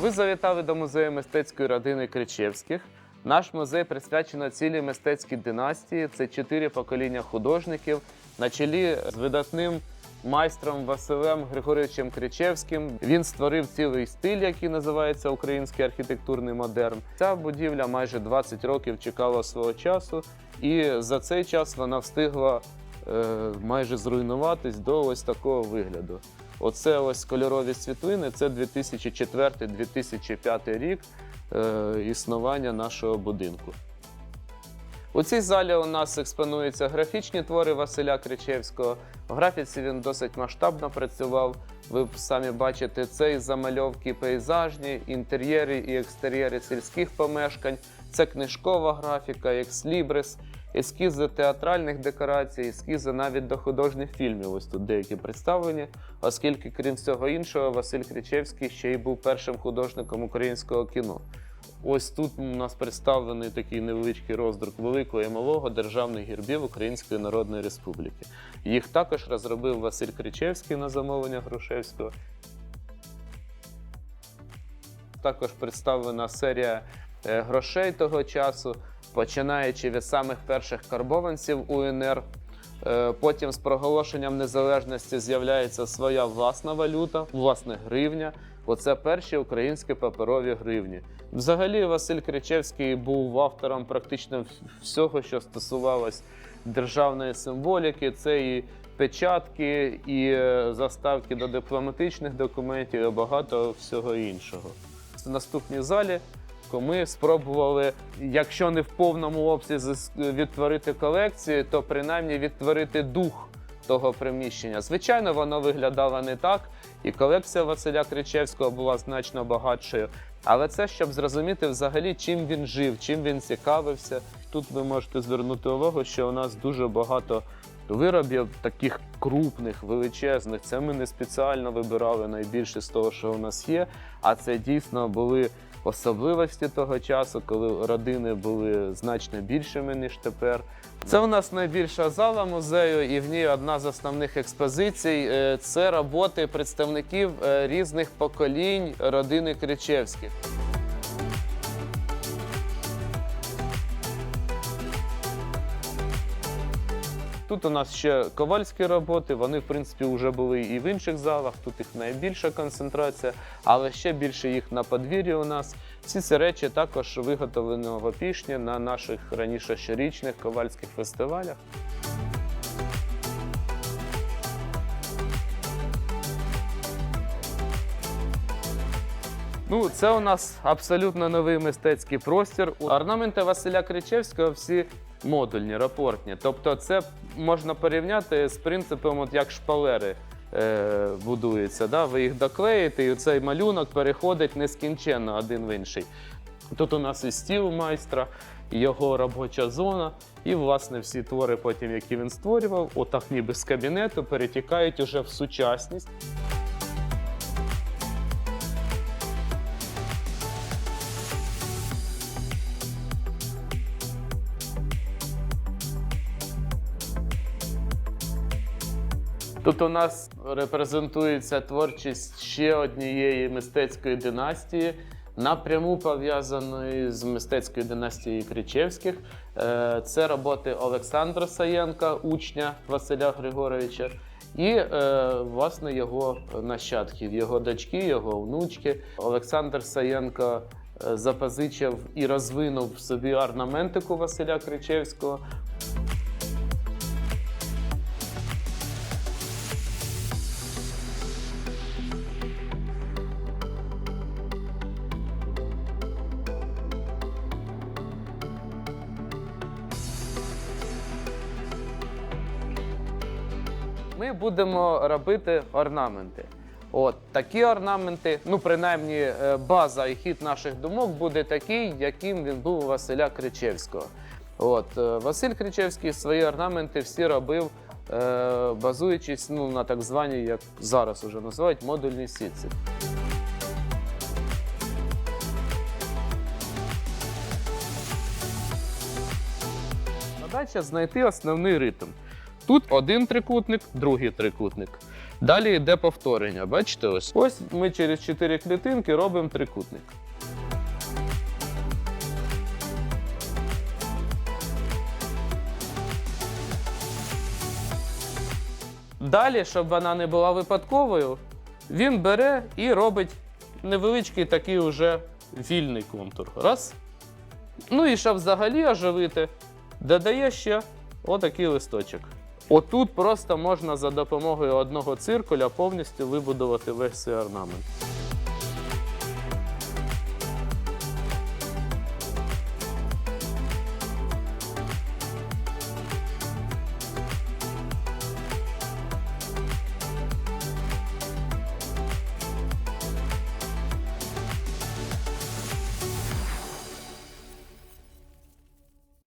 Ви завітали до музею мистецької родини Кричевських. Наш музей присвячено цілій мистецькій династії. Це чотири покоління художників на чолі з видатним майстром Василем Григоровичем Кричевським. Він створив цілий стиль, який називається український архітектурний модерн. Ця будівля майже 20 років чекала свого часу, і за цей час вона встигла е, майже зруйнуватись до ось такого вигляду. Оце ось кольорові світлини. Це 2004-2005 рік е, існування нашого будинку. У цій залі у нас експонуються графічні твори Василя Кричевського. В графіці він досить масштабно працював. Ви самі бачите, це і замальовки пейзажні, інтер'єри і екстер'єри сільських помешкань, це книжкова графіка, екслібрис, ескізи театральних декорацій, ескізи навіть до художніх фільмів. Ось тут деякі представлені, оскільки, крім всього іншого, Василь Кричевський ще й був першим художником українського кіно. Ось тут у нас представлений такий невеличкий роздрук великого і малого державних гербів Української Народної Республіки. Їх також розробив Василь Кричевський на замовлення Грушевського. Також представлена серія е, грошей того часу, починаючи від самих перших карбованців УНР. Е, Потім з проголошенням незалежності з'являється своя власна валюта, власне гривня. Оце перші українські паперові гривні. Взагалі, Василь Кричевський був автором практично всього, що стосувалось державної символіки. Це і печатки, і е, заставки до дипломатичних документів, і багато всього іншого. В наступній залі ми спробували, якщо не в повному обсязі відтворити колекцію, то принаймні відтворити дух того приміщення. Звичайно, воно виглядало не так, і колекція Василя Кричевського була значно багатшою. Але це щоб зрозуміти взагалі, чим він жив, чим він цікавився. Тут ви можете звернути увагу, що у нас дуже багато виробів таких крупних, величезних. Це ми не спеціально вибирали найбільше з того, що у нас є. А це дійсно були особливості того часу, коли родини були значно більшими ніж тепер. Це у нас найбільша зала музею, і в ній одна з основних експозицій е, це роботи представників е, різних поколінь родини Кричевських. Тут у нас ще ковальські роботи. Вони, в принципі, вже були і в інших залах. Тут їх найбільша концентрація, але ще більше їх на подвір'ї у нас. Всі ці речі також виготовлені в Опішні на наших раніше щорічних ковальських фестивалях. Ну, це у нас абсолютно новий мистецький простір. Орнаменти Василя Кричевського всі модульні, рапортні. Тобто, це можна порівняти з принципом, от як шпалери е, будуються. Да? Ви їх доклеїте, і цей малюнок переходить нескінченно один в інший. Тут у нас і стіл майстра, його робоча зона, і власне всі твори, потім, які він створював, отак ніби з кабінету перетікають уже в сучасність. Тут у нас репрезентується творчість ще однієї мистецької династії, напряму пов'язаної з мистецькою династією Кричевських. Е, Це роботи Олександра Саєнка, учня Василя Григоровича, і е, власне його нащадків, його дочки, його внучки. Олександр Саєнко е, запозичив і розвинув собі орнаментику Василя Кричевського. Ми будемо робити орнаменти. От такі орнаменти, ну принаймні е, база і хід наших думок буде такий, яким він був у Василя Кричевського. От е, Василь Кричевський свої орнаменти всі робив, е, базуючись ну, на так званій, як зараз уже називають, модульній сітці. Задача знайти основний ритм. Тут один трикутник, другий трикутник. Далі йде повторення. Бачите, ось ось ми через 4 клітинки робимо трикутник. Далі, щоб вона не була випадковою, він бере і робить невеличкий такий уже вільний контур. Раз. Ну і щоб взагалі оживити, додає ще отакий листочок. Отут просто можна за допомогою одного циркуля повністю вибудувати весь цей орнамент.